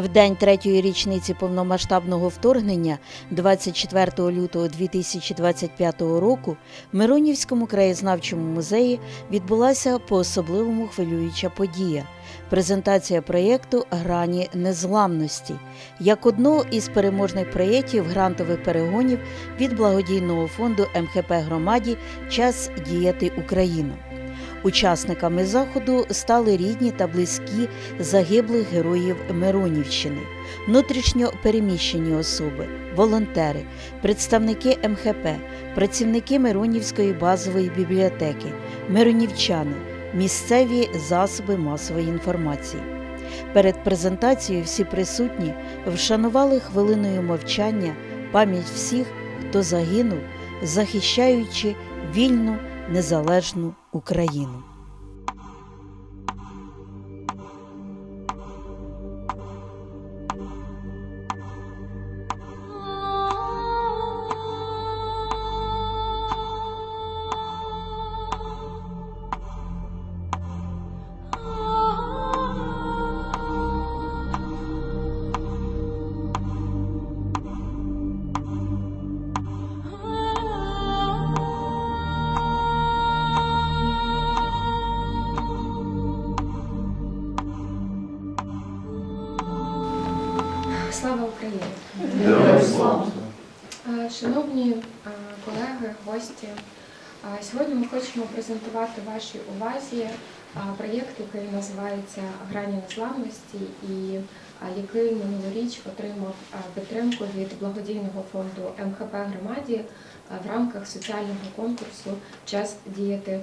В день третьої річниці повномасштабного вторгнення, 24 лютого 2025 року, в Миронівському краєзнавчому музеї відбулася по-особливому хвилююча подія презентація проєкту Грані незламності як одного із переможних проєктів грантових перегонів від благодійного фонду МХП громаді Час діяти Україну. Учасниками заходу стали рідні та близькі загиблих героїв Миронівщини, внутрішньо переміщені особи, волонтери, представники МХП, працівники Миронівської базової бібліотеки, миронівчани, місцеві засоби масової інформації. Перед презентацією всі присутні вшанували хвилиною мовчання пам'ять всіх, хто загинув, захищаючи вільну незалежну Україну. Шановні е, колеги, гості, е, сьогодні ми хочемо презентувати вашій увазі е, проєкт, який називається Грані незламності і який минулоріч отримав підтримку від благодійного фонду МХП громаді в рамках соціального конкурсу Час діяти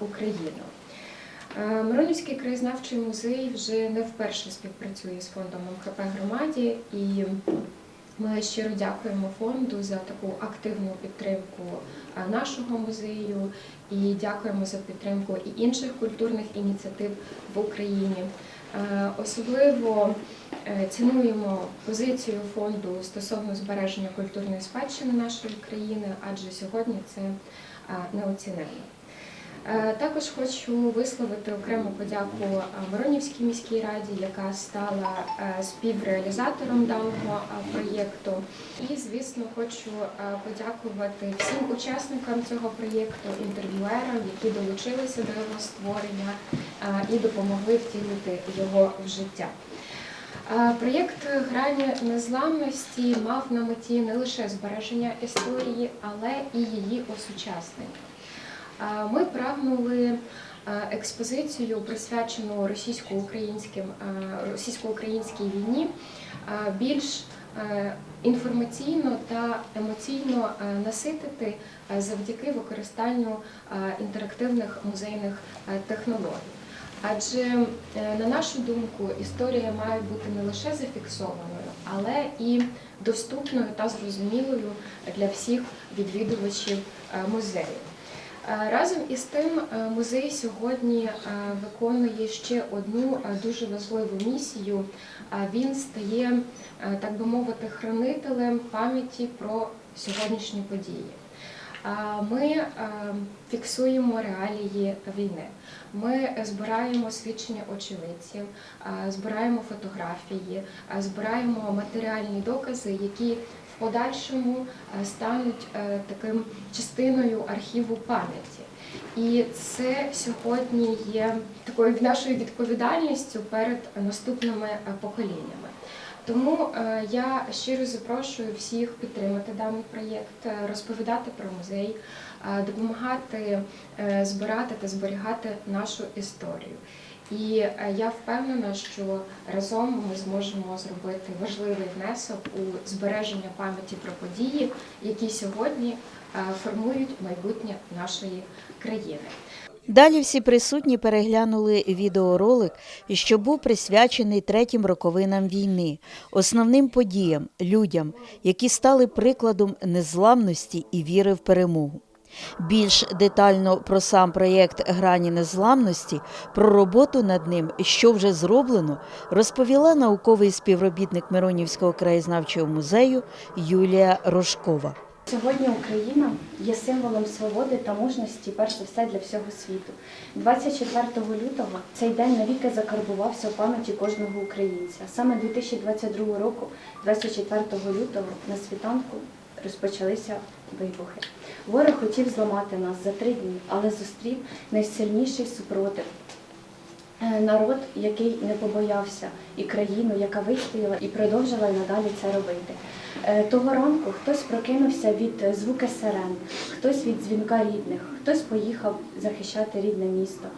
Україну. Миронівський краєзнавчий музей вже не вперше співпрацює з фондом МХП громаді, і ми щиро дякуємо фонду за таку активну підтримку е, нашого музею і дякуємо за підтримку і інших культурних ініціатив в Україні. Е, Особливо е, цінуємо позицію фонду стосовно збереження культурної спадщини нашої країни, адже сьогодні це неоціненно. Е, Також хочу висловити окрему подяку е, Воронівській міській раді, яка стала е, співреалізатором даного проєкту. І, звісно, хочу подякувати всім учасникам цього проєкту, інтерв'юерам, які долучилися до його створення і допомогли втілити його в життя. Проєкт Грані незламності мав на меті не лише збереження історії, але і її осучаснення. Е, Ми прагнули е, експозицію, присвячену російсько-українським е, російсько-українській війні, більш інформаційно та емоційно наситити завдяки використанню інтерактивних музейних технологій. Адже, на нашу думку, історія має бути не лише зафіксованою, але і доступною та зрозумілою для всіх відвідувачів музею. Е, Разом із тим, е, музей сьогодні е, виконує ще одну дуже важливу місію. Він стає, так би мовити, хранителем пам'яті про сьогоднішні події. Ми фіксуємо реалії війни. Ми збираємо свідчення очевидців, збираємо фотографії, збираємо матеріальні докази, які подальшому е, стануть е, таким частиною архіву пам'яті. І це сьогодні є такою нашою відповідальністю перед наступними е, поколіннями. Тому я щиро запрошую всіх підтримати даний проєкт, розповідати про музей, допомагати збирати та зберігати нашу історію. І е, я впевнена, що разом ми зможемо зробити важливий внесок у збереження пам'яті про події, які сьогодні е, формують майбутнє нашої країни. Далі всі присутні переглянули відеоролик, що був присвячений третім роковинам війни, основним подіям, людям, які стали прикладом незламності і віри в перемогу. Більш детально про сам проєкт Грані незламності, про роботу над ним, що вже зроблено, розповіла науковий співробітник Миронівського краєзнавчого музею Юлія Рожкова. Сьогодні Україна є символом свободи та мужності, перш за все, для всього світу. 24 лютого цей день навіки закарбувався в пам'яті кожного українця. Саме 2022 року, 24 лютого, на світанку розпочалися вибухи. Ворог хотів зламати нас за три дні, але зустрів найсильніший супротив. Е, Народ, який не побоявся, і країну, яка вистояла і продовжила надалі це робити. Е, Того ранку хтось прокинувся від звуки сирен, хтось від дзвінка рідних, хтось поїхав захищати рідне місто,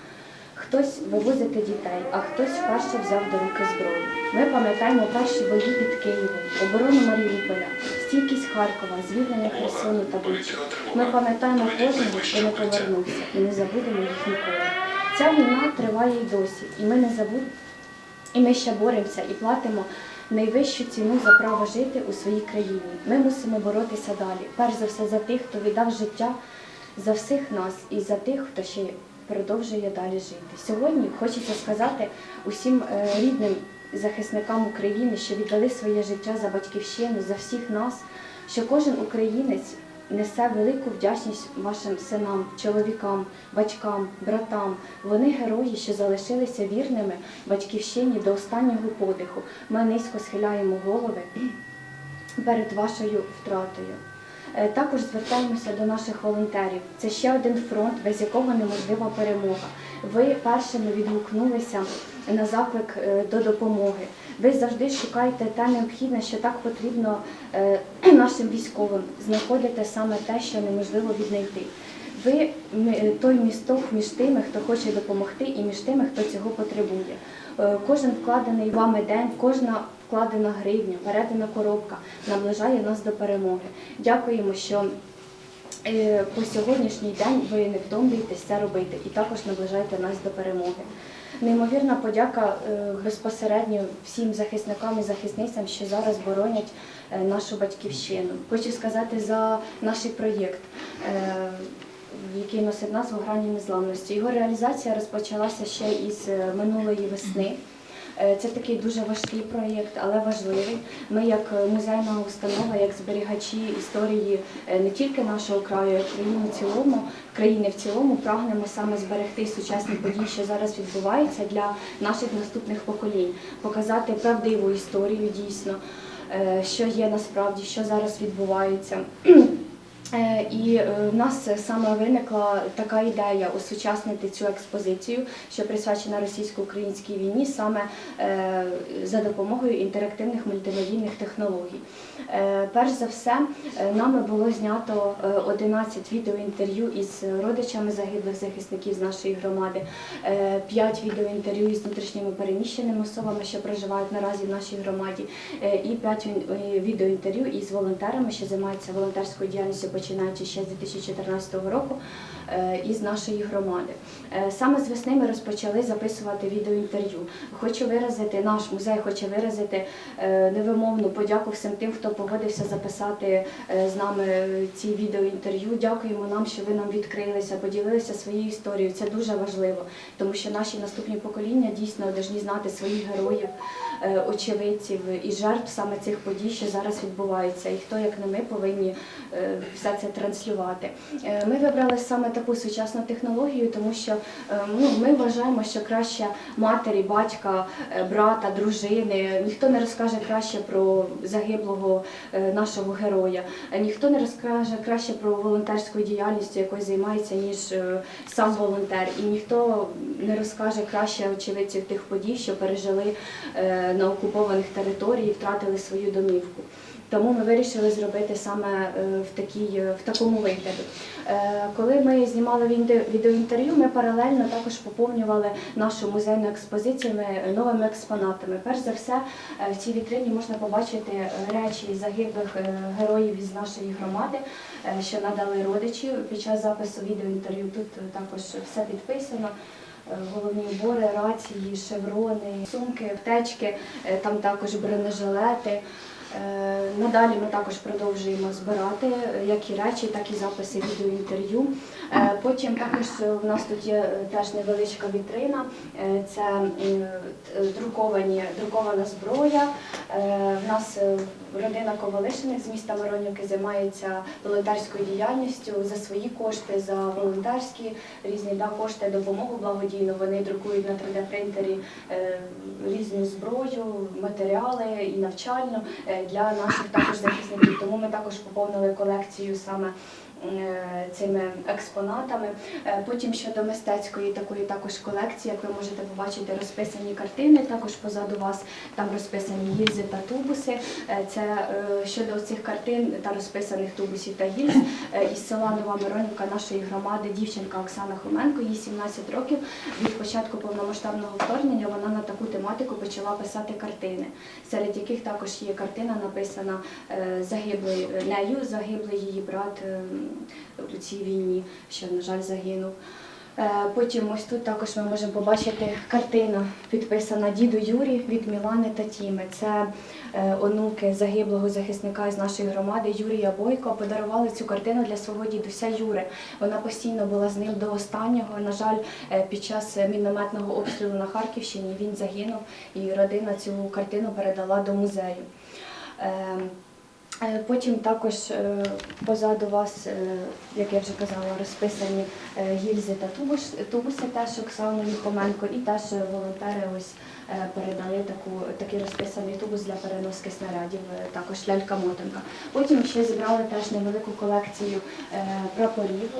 хтось вивозити дітей, а хтось вперше взяв до руки зброю. Ми пам'ятаємо перші бої під Києвом, оборону Маріуполя, стійкість Харкова, звільнення Херсону та Бучі. Ми пам'ятаємо кожного, хто не повернувся, і не забудемо їх ніколи. Ця війна триває й досі, і ми не забудемо. І ми ще боремося і платимо найвищу ціну за право жити у своїй країні. Ми мусимо боротися далі. Перш за все за тих, хто віддав життя за всіх нас і за тих, хто ще продовжує далі жити. Сьогодні хочеться сказати усім е, рідним захисникам України, що віддали своє життя за батьківщину, за всіх нас, що кожен українець несе велику вдячність вашим синам, чоловікам, батькам, братам. Вони герої, що залишилися вірними батьківщині до останнього подиху. Ми низько схиляємо голови перед вашою втратою. Е, Також звертаємося до наших волонтерів. Це ще один фронт, без якого неможлива перемога. Ви першими відгукнулися на заклик е, до допомоги. Ви завжди шукаєте те необхідне, що так потрібно е, нашим військовим. Знаходите саме те, що неможливо віднайти. Ви той місток між тими, хто хоче допомогти, і між тими, хто цього потребує. Кожен вкладений вами день, кожна вкладена гривня, передана коробка наближає нас до перемоги. Дякуємо, що е, по сьогоднішній день ви не втомлюєтесь це робити і також наближаєте нас до перемоги. Неймовірна подяка е, безпосередньо всім захисникам і захисницям, що зараз боронять е, нашу батьківщину. Хочу сказати за наш проєкт. який носить назву Грані незламності. Його реалізація розпочалася ще із минулої весни. Е, Це такий дуже важкий проєкт, але важливий. Ми, як е, музейна установа, як зберігачі історії е, не тільки нашого краю, а й країни в цілому, країни в цілому, прагнемо саме зберегти сучасні події, що зараз відбуваються для наших наступних поколінь, показати правдиву історію дійсно, що є насправді, що зараз відбувається. Е, І е, в нас саме виникла така ідея осучаснити цю експозицію, що присвячена російсько-українській війні, саме е, за допомогою інтерактивних мультимедійних технологій. Перш за все, нами було знято е, 11 відеоінтерв'ю із родичами загиблих захисників з нашої громади, 5 відеоінтерв'ю із внутрішніми переміщеними особами, що проживають наразі в нашій громаді, і 5 відеоінтерв'ю із волонтерами, що займаються волонтерською діяльністю починаючи ще з 2014 року е, із нашої громади. Е, Саме з весни ми розпочали записувати відеоінтерв'ю. Хочу виразити, наш музей хоче виразити е, невимовну подяку всім тим, хто погодився записати з нами ці відеоінтерв'ю. Дякуємо нам, що ви нам відкрилися, поділилися своєю історією. Це дуже важливо, тому що наші наступні покоління дійсно повинні знати своїх героїв, очевидців і жертв саме цих подій, що зараз відбуваються. І хто, як не ми, повинні е, все це транслювати. Е, Ми вибрали саме таку сучасну технологію, тому що е, ну, ми вважаємо, що краще матері, батька, е, брата, дружини, ніхто не розкаже краще про загиблого е, нашого героя, Е, ніхто не розкаже краще про волонтерську діяльність, якою займається, ніж е, сам волонтер, і ніхто не розкаже краще очевидців тих подій, що пережили е, на окупованих територіях втратили свою домівку. Тому ми вирішили зробити саме е, в, такій, е, в такому вигляді. Е, Коли ми знімали відеоінтерв'ю, ми паралельно також поповнювали нашу музейну експозицію новими експонатами. Перш за все, в цій вітрині можна побачити речі загиблих героїв із нашої громади, що надали родичі під час запису відеоінтерв'ю. Тут також все підписано. Е, Головні убори, рації, шеврони, сумки, аптечки, е, там також бронежилети. Е, Надалі ми також продовжуємо збирати як і речі, так і записи відеоінтерв'ю. Потім також в нас тут є теж невеличка вітрина. Це друковані, друкована зброя. В нас родина Ковалишиних з міста Воронівки займається волонтерською діяльністю за свої кошти, за волонтерські різні да, кошти, допомогу благодійну. Вони друкують на 3D-принтері е, різну зброю, матеріали і навчальну е, для наших також захисників. Тому ми також поповнили колекцію саме цими експонатами. Е, Потім щодо мистецької такої також колекції, як ви можете побачити, розписані картини. Також позаду вас там розписані гільзи та тубуси. Е, Це е, щодо цих картин та розписаних тубусів та гільз е, із села Нова Миронівка нашої громади дівчинка Оксана Хоменко, їй 17 років. Від початку повномасштабного вторгнення вона на таку тематику почала писати картини, серед яких також є картина написана е, загиблий нею, загиблий її брат у цій війні, що, на жаль, загинув. Е, Потім ось тут також ми можемо побачити картина, підписана діду Юрі від Мілани та Тіми. Це е, онуки загиблого захисника з нашої громади Юрія Бойко. Подарували цю картину для свого дідуся Юри. Вона постійно була з ним до останнього. На жаль, е, під час мінометного обстрілу на Харківщині він загинув, і родина цю картину передала до музею. Е, Потім також е, позаду вас, е, як я вже казала, розписані гільзи та тубус, тубуси теж Оксани Ліхоменко, і теж волонтери ось передали таку, такий розписаний тубус для переноски снарядів, також лялька-мотанка. Потім ще зібрали теж невелику колекцію прапорів,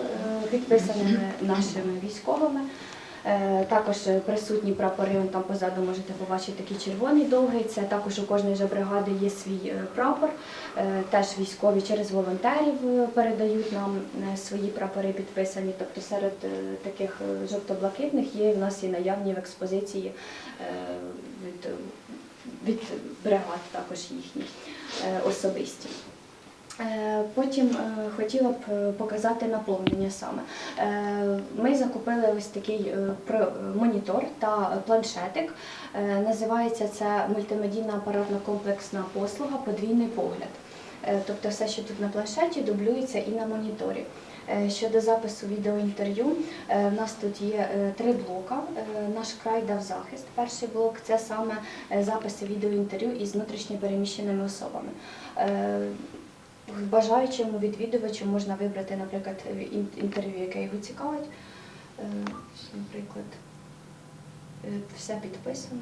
підписаними нашими військовими. Е, Також присутні прапори, там позаду можете побачити такий червоний довгий. Це також у кожної же бригади є свій е, прапор. Е, Теж військові через волонтерів передають нам свої прапори підписані. Тобто серед таких жовто-блакитних є в нас і наявні в експозиції від, від бригад також їхні особисті. Е, Потім е, хотіла б е, показати наповнення саме. Ми закупили ось такий монітор та планшетик. Називається це мультимедійна апаратна комплексна послуга Подвійний погляд. Тобто все, що тут на планшеті, дублюється і на моніторі. Щодо запису відеоінтерв'ю, в нас тут є три блока. Наш край дав захист. Перший блок це саме записи відеоінтерв'ю із внутрішньопереміщеними особами. Бажаючому відвідувачу можна вибрати, наприклад, інтерв'ю, яке його цікавить. Е, Наприклад, е, все підписано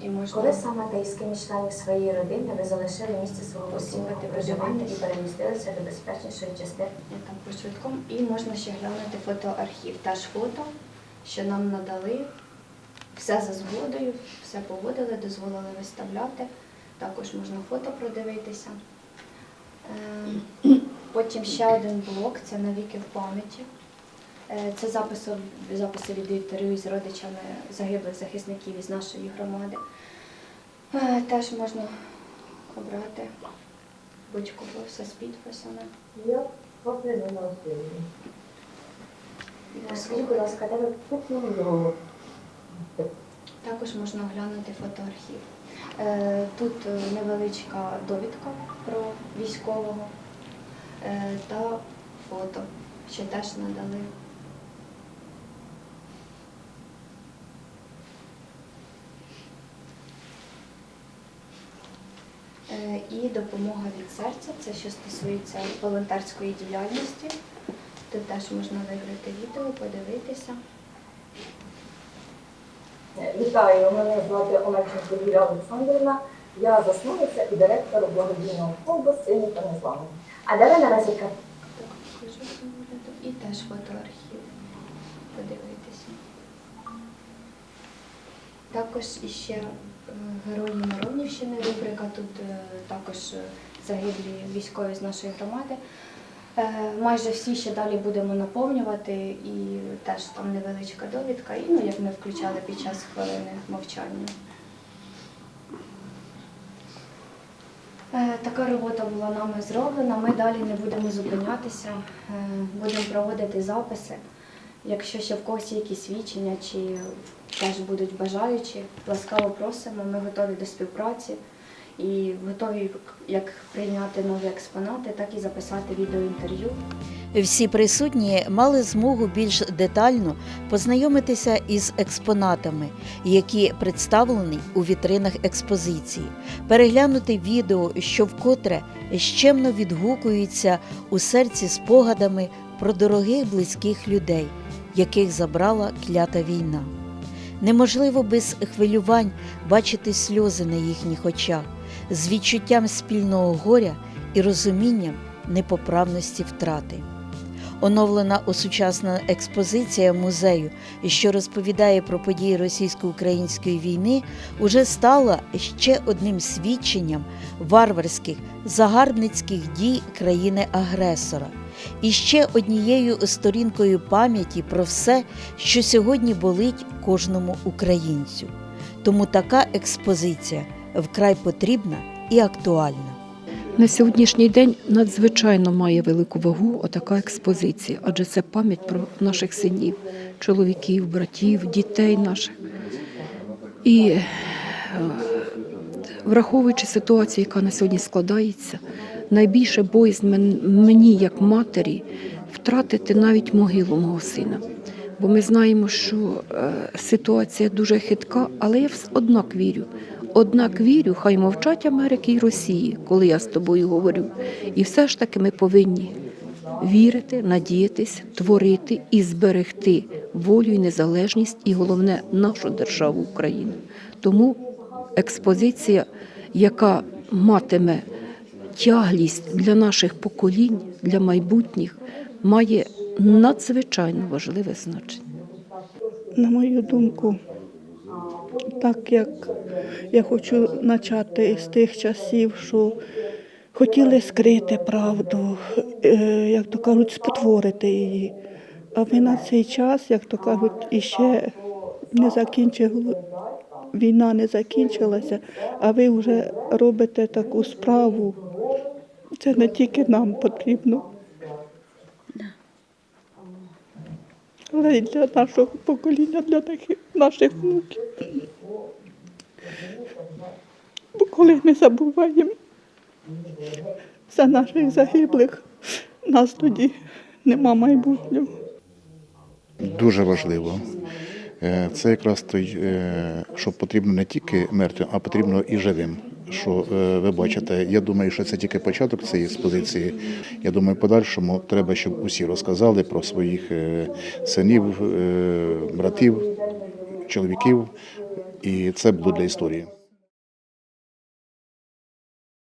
і можна Коли саме та із ким членів своєї родини ви залишили місце свого постійного проживання і перемістилися до безпечнішої частини? Я там по швидкому. І можна ще глянути фотоархів. Теж фото, що нам надали. Все за згодою, все погодили, дозволили виставляти. Також можна фото продивитися. Ем, Потім ще один блок це навіки в пам'яті. Е, Це записи, записи від інтерв'ю з родичами загиблих захисників із нашої громади. Е, Теж можна обрати будь-кого, все з підписами. Скажіть, будь ласка, де ви купили? Також можна оглянути фотоархів. Е, Тут е, невеличка довідка про військового е, та фото, що теж надали. І допомога від серця, це що стосується волонтерської діяльності. Тут теж можна виграти відео, подивитися. Вітаю, мене звати Олексій Юлія Олександрівна. Я засновниця і директор благодійного фонду Сині та Незламні. А де ви наразі. І теж фотоархів. Подивитися. Також іще е, герої Миронівщини рубрика. Тут е, також е, загиблі військові з нашої громади. Е, Майже всі ще далі будемо наповнювати, і теж там невеличка довідка, і ну, як ми включали під час хвилини мовчання. Е, Така робота була нами зроблена. Ми далі не будемо зупинятися, е, будемо проводити записи. Якщо ще в когось є якісь свідчення чи теж будуть бажаючі, ласкаво просимо, ми готові до співпраці і готові як прийняти нові експонати, так і записати відеоінтерв'ю. Всі присутні мали змогу більш детально познайомитися із експонатами, які представлені у вітринах експозиції, переглянути відео, що вкотре щемно відгукуються у серці спогадами про дорогих близьких людей, яких забрала клята війна. Неможливо без хвилювань бачити сльози на їхніх очах з відчуттям спільного горя і розумінням непоправності втрати. Оновлена осучасна експозиція музею, що розповідає про події російсько-української війни, уже стала ще одним свідченням варварських загарбницьких дій країни-агресора і ще однією сторінкою пам'яті про все, що сьогодні болить кожному українцю. Тому така експозиція вкрай потрібна і актуальна. На сьогоднішній день надзвичайно має велику вагу отака експозиція, адже це пам'ять про наших синів, чоловіків, братів, дітей наших. І е, враховуючи ситуацію, яка на сьогодні складається, найбільше боїзн мені, як матері, втратити навіть могилу мого сина. Бо ми знаємо, що е, ситуація дуже хитка, але я однак вірю. Однак вірю, хай мовчать Америки і Росії, коли я з тобою говорю. І все ж таки ми повинні вірити, надіятись, творити і зберегти волю і незалежність, і головне нашу державу Україну. Тому експозиція, яка матиме тяглість для наших поколінь, для майбутніх, має надзвичайно важливе значення. На мою думку, так як я хочу почати з тих часів, що хотіли скрити правду, е, як то кажуть, спотворити її. А ви на цей час, як то кажуть, іще не закінчили, війна не закінчилася, а ви вже робите таку справу. Це не тільки нам потрібно. Але й для нашого покоління, для таких наших внуків. Бо коли ми забуваємо за наших загиблих, нас тоді нема майбутнього. Дуже важливо. Е, Це якраз той, е, що потрібно не тільки мертвим, а потрібно і живим. Що е, ви бачите, я думаю, що це тільки початок цієї експозиції. Я думаю, в подальшому треба, щоб усі розказали про своїх е, синів, е, братів, чоловіків, і це було для історії.